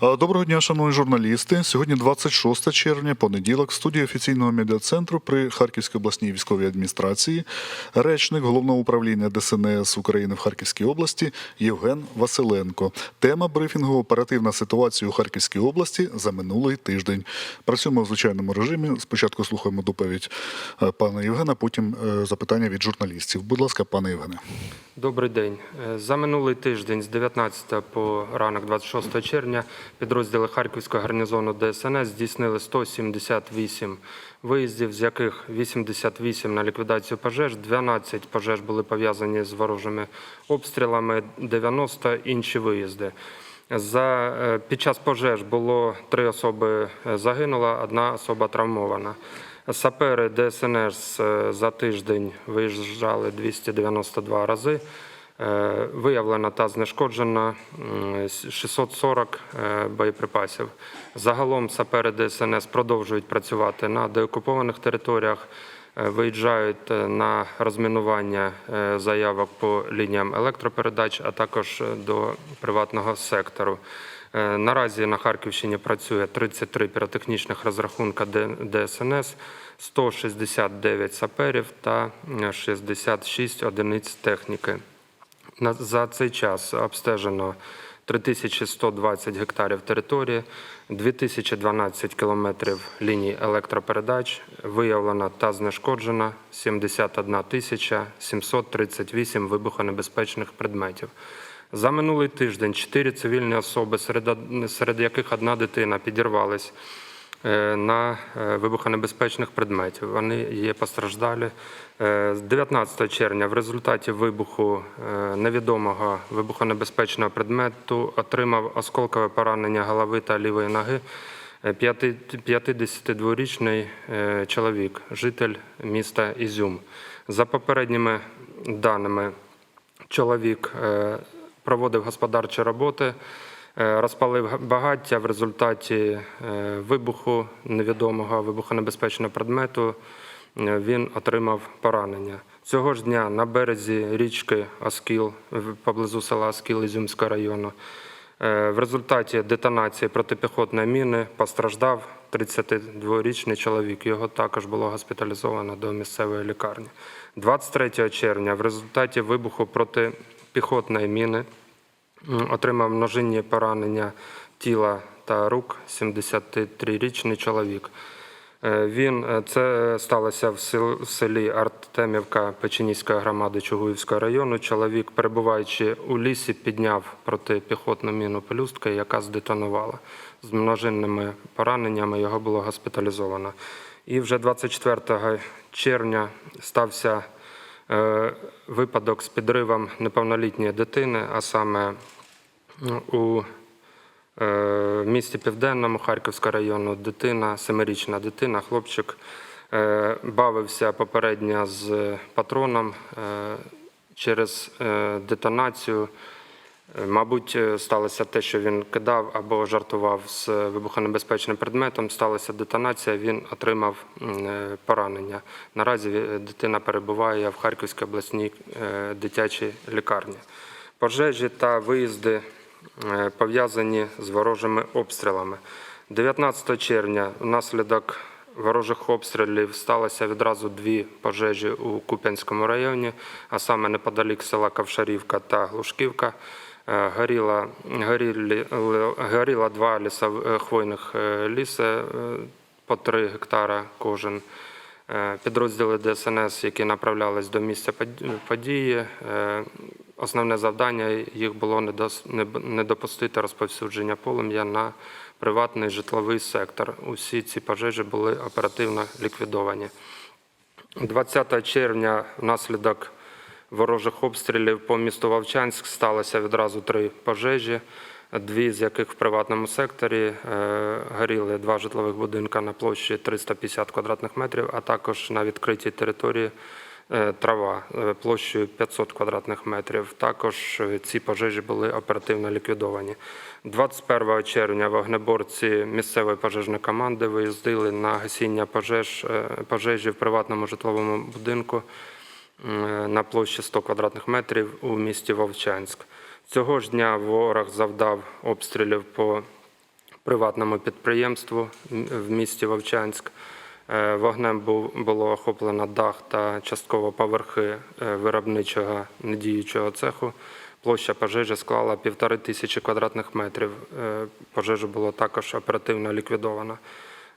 Доброго дня, шановні журналісти. Сьогодні 26 червня, понеділок, в студії офіційного медіа-центру при Харківській обласній військовій адміністрації, речник головного управління ДСНС України в Харківській області Євген Василенко. Тема брифінгу оперативна ситуація у Харківській області за минулий тиждень. Працюємо в звичайному режимі. Спочатку слухаємо доповідь е, пана Євгена, потім е, запитання від журналістів. Будь ласка, пане Євгене. Добрий день. Е, За минулий тиждень з 19 по ранок 26 червня підрозділи Харківського гарнізону ДСНС здійснили 178 виїздів, з яких 88 на ліквідацію пожеж, 12 пожеж були пов'язані з ворожими обстрілами, 90 інші виїзди. За, е, під час пожеж було три особи е, загинула, одна особа травмована. Сапери ДСНС е, за тиждень виїжджали 292 рази. Виявлено та знешкоджено м, 640 е, боєприпасів. Загалом сапери ДСНС продовжують працювати на деокупованих територіях, виїжджають е, на розмінування е, заявок по лініям електропередач, а також е, до приватного сектору. Е, Наразі на Харківщині працює 33 піротехнічних розрахунка ДСНС, 169 саперів та е, 66 одиниць техніки. За цей час обстежено 3120 гектарів території, 2012 кілометрів ліній електропередач, виявлено та знешкоджено 71 тисяча 738 вибухонебезпечних предметів. За минулий тиждень чотири цивільні особи, серед, яких одна дитина, підірвались на е, вибухонебезпечних предметів. Вони є постраждалі. Е, 19 червня в результаті вибуху е, невідомого вибухонебезпечного предмету отримав осколкове поранення голови та лівої ноги. е, п'яти- 52-річний е, чоловік, житель міста Ізюм. За попередніми даними, чоловік е, проводив господарчі роботи, е, розпалив багаття. В результаті е, вибуху невідомого вибухонебезпечного предмету е, він отримав поранення. Цього ж дня на березі річки Оскіл поблизу села Оскіл Ізюмського району. е, В результаті детонації протипіхотної міни постраждав 32-річний чоловік. Його також було госпіталізовано до місцевої лікарні. 23 червня в результаті вибуху протипіхотної міни отримав множинні поранення тіла та рук 73-річний чоловік. Е, Він е, це сталося в селі Артемівка Печеніської громади Чугуївського району. Чоловік, перебуваючи у лісі, підняв протипіхотну міну пелюстка, яка здетонувала. З множинними пораненнями його було госпіталізовано. І вже 24 червня стався е, випадок з підривом неповнолітньої дитини, а саме у Е, місті Південному Харківського району дитина, семирічна дитина, хлопчик е, бавився попередньо з патроном е, через детонацію. Мабуть, сталося те, що він кидав або жартував з вибухонебезпечним предметом. Сталася детонація, він отримав поранення. Наразі дитина перебуває в Харківській обласній дитячій лікарні. Пожежі та виїзди пов'язані з ворожими обстрілами. 19 червня внаслідок ворожих обстрілів сталося відразу дві пожежі у Куп'янському районі, а саме неподалік села Ковшарівка та Глушківка. Е, Горіла, горілі, горіла два лісов, е, хвойних е, ліси е, по 3 гектара кожен. Е, Підрозділи ДСНС, які направлялись до місця події, е, основне завдання їх було не допустити розповсюдження полум'я на приватний житловий сектор. Усі ці пожежі були оперативно ліквідовані. 20 червня внаслідок ворожих обстрілів по місту Вовчанськ сталося відразу три пожежі, дві з яких в приватному секторі е, горіли два житлових будинка на площі 350 квадратних метрів, а також на відкритій території трава е, площею 500 квадратних метрів. Також е, ці пожежі були оперативно ліквідовані. 21 червня вогнеборці місцевої пожежної команди виїздили на гасіння пожеж, е, пожежі в приватному житловому будинку е, на площі 100 квадратних метрів у місті Вовчанськ. Цього ж дня ворог завдав обстрілів по приватному підприємству в місті Вовчанськ. Е, Вогнем було охоплено дах та частково поверхи е, виробничого недіючого цеху. Площа пожежі склала півтори тисячі квадратних метрів. Е, Пожежу було також оперативно ліквідовано.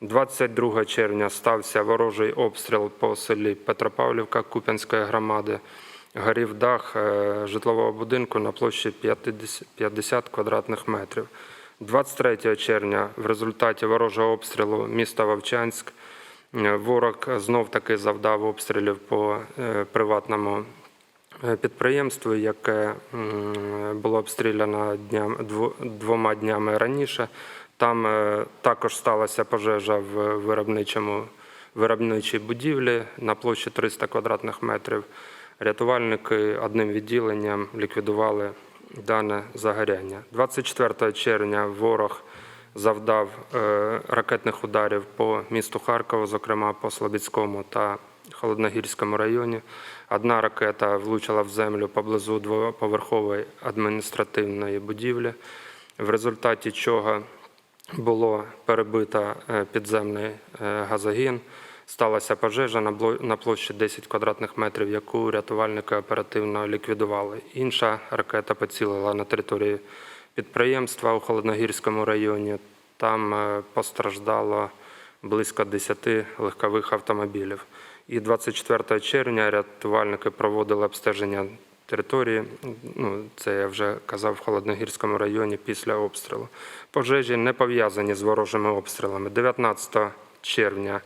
22 червня стався ворожий обстріл по селі Петропавлівка Куп'янської громади. Горів дах житлового будинку на площі 50 50 квадратних метрів. 23 червня в результаті ворожого обстрілу міста Вовчанськ ворог знов таки завдав обстрілів по е, приватному е, підприємству, яке було обстріляно дво- двома днями раніше. Там е, також сталася пожежа в виробничому виробничій будівлі на площі 300 квадратних метрів. Рятувальники одним відділенням ліквідували дане загоряння. 24 червня ворог завдав е, ракетних ударів по місту Харкову, зокрема по Слобідському та Холодногірському районі. Одна ракета влучила в землю поблизу двоповерхової адміністративної будівлі, в результаті чого було перебито е, підземний е, газогін. Сталася пожежа на площі 10 квадратних метрів, яку рятувальники оперативно ліквідували. Інша ракета поцілила на території підприємства у Холодногірському районі. Там е, постраждало близько 10 легкових автомобілів. І 24 червня рятувальники проводили обстеження території. Ну, це я вже казав в Холодногірському районі після обстрілу. Пожежі не пов'язані з ворожими обстрілами. 19 червня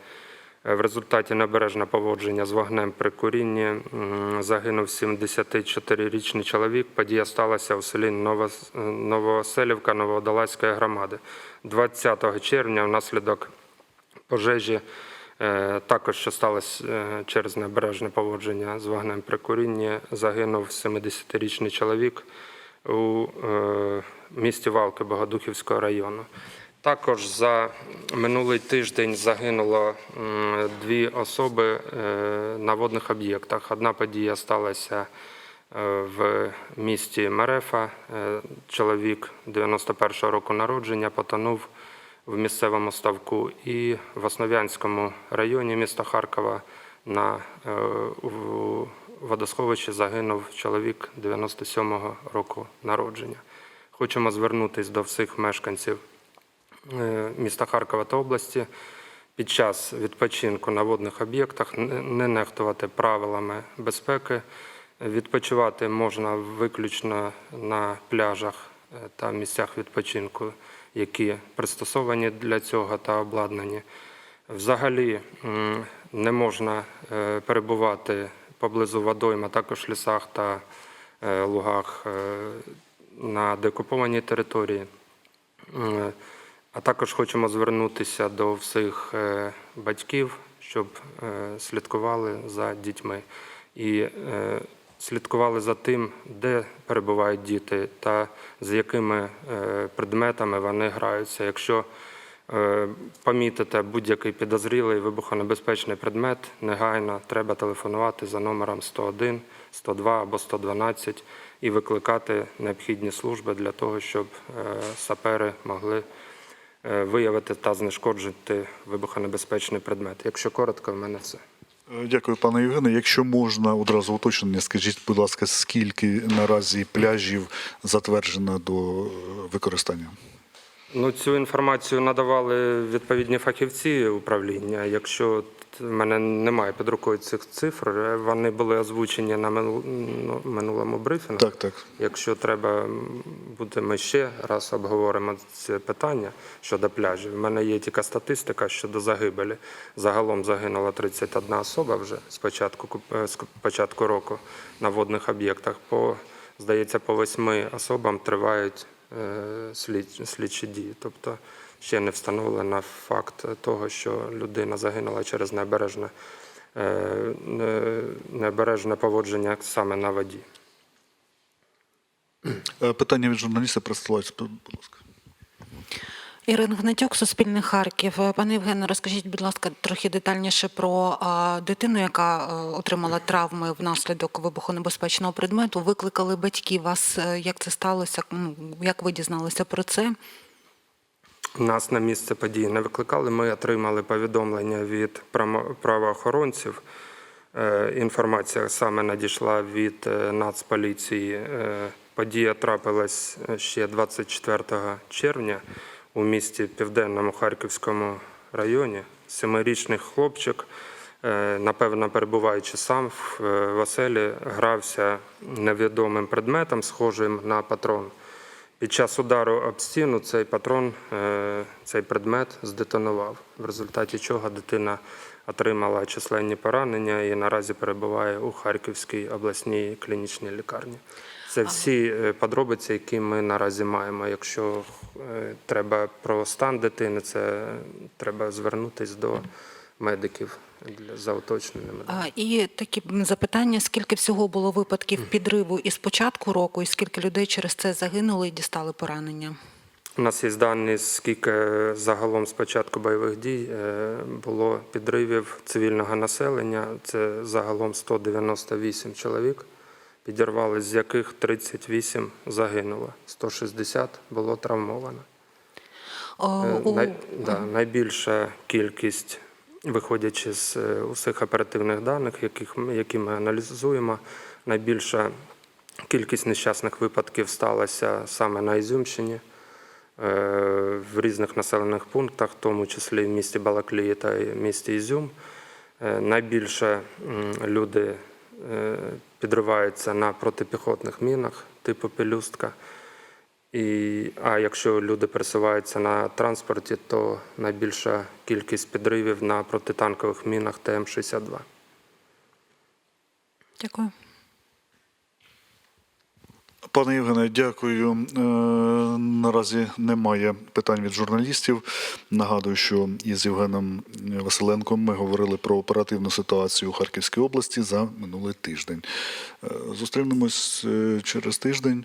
в результаті небережного поводження з вогнем при курінні загинув 74-річний чоловік. Подія сталася у селі Новос- Новоселівка Новоодолазької громади. 20 червня внаслідок пожежі, е, також що сталося е, через небережне поводження з вогнем при курінні, загинув 70-річний чоловік у е, місті Валки Богодухівського району. Також за минулий тиждень загинуло дві особи е, на водних об'єктах. Одна подія сталася е, в місті Мерефа. Е, Чоловік 91-го року народження потонув в місцевому ставку і в Основ'янському районі міста Харкова на водосховищі загинув чоловік 97-го року народження. Хочемо звернутися до всіх мешканців міста Харкова та області під час відпочинку на водних об'єктах не- не нехтувати правилами безпеки. Відпочивати можна виключно на пляжах е, та місцях відпочинку, які пристосовані для цього та обладнані. Взагалі не можна е, перебувати поблизу водойм, а також лісах та е, лугах е, на деокупованій території. А також хочемо звернутися до всіх е, батьків, щоб е, слідкували за дітьми і е, слідкували за тим, де перебувають діти та з якими предметами вони граються. Якщо помітите будь-який підозрілий вибухонебезпечний предмет, негайно треба телефонувати за номером 101, 102 або 112 і викликати необхідні служби для того, щоб сапери могли виявити та знешкоджити вибухонебезпечний предмет. Якщо коротко, в мене все. Е, Дякую, пане Євгене. Якщо можна одразу уточнення, скажіть, будь ласка, скільки наразі пляжів затверджено до е, використання? Ну, цю інформацію надавали відповідні фахівці управління. Якщо в мене немає під рукою цих цифр, вони були озвучені на ну, минулому брифінгу. Так, так. Якщо треба буде, ми ще раз обговоримо це питання щодо пляжів. У мене є тільки статистика щодо загибелі. Загалом загинула 31 особа вже з початку, е, з початку року на водних об'єктах. По, здається, по восьми особам тривають е, слід, слідчі дії. Тобто ще не встановлено факт того, що людина загинула через необережне, е, необережне поводження саме на воді. Е, Питання від журналіста присилається, будь ласка. Ірина Гнатюк, Суспільне Харків. Е, Пане Євгене, розкажіть, будь ласка, трохи детальніше про а, дитину, яка отримала травми внаслідок вибухонебезпечного предмету. Викликали батьків вас. Як це сталося? Як ви дізналися про це? Нас на місце події не викликали. Ми отримали повідомлення від правоохоронців. Е, Інформація саме надійшла від е, Нацполіції. Е, Подія трапилась ще 24 червня у місті Південному Харківському районі. Семирічний хлопчик, напевно, перебуваючи сам в оселі, грався невідомим предметом, схожим на патрон. Під час удару об стіну цей патрон, е, цей предмет здетонував, в результаті чого дитина отримала численні поранення і наразі перебуває у Харківській обласній клінічній лікарні. Це всі е, подробиці, які ми наразі маємо. Якщо е, треба про стан дитини, це треба звернутися до медиків для за уточненими. А, І такі запитання: скільки всього було випадків підриву із початку року, і скільки людей через це загинули і дістали поранення? У нас є дані, скільки загалом з початку бойових дій е, було підривів цивільного населення. Це загалом 198 чоловік. Підірвали, з яких 38 загинуло, 160 було травмовано. О, Е, у- Най, да, найбільша кількість, виходячи з е, усіх оперативних даних, яких, які ми аналізуємо, найбільша кількість нещасних випадків сталася саме на Ізюмщині, е, в різних населених пунктах, в тому числі в місті Балаклії та місті Ізюм. Е, Найбільше люди підриваються на протипіхотних мінах типу пелюстка. І, а якщо люди пересуваються на транспорті, то найбільша кількість підривів на протитанкових мінах ТМ-62. Дякую. Пане Євгене, дякую. Е, Наразі немає питань від журналістів. Нагадую, що із Євгеном Василенком ми говорили про оперативну ситуацію у Харківській області за минулий тиждень. Е, Зустрінемось е, через тиждень.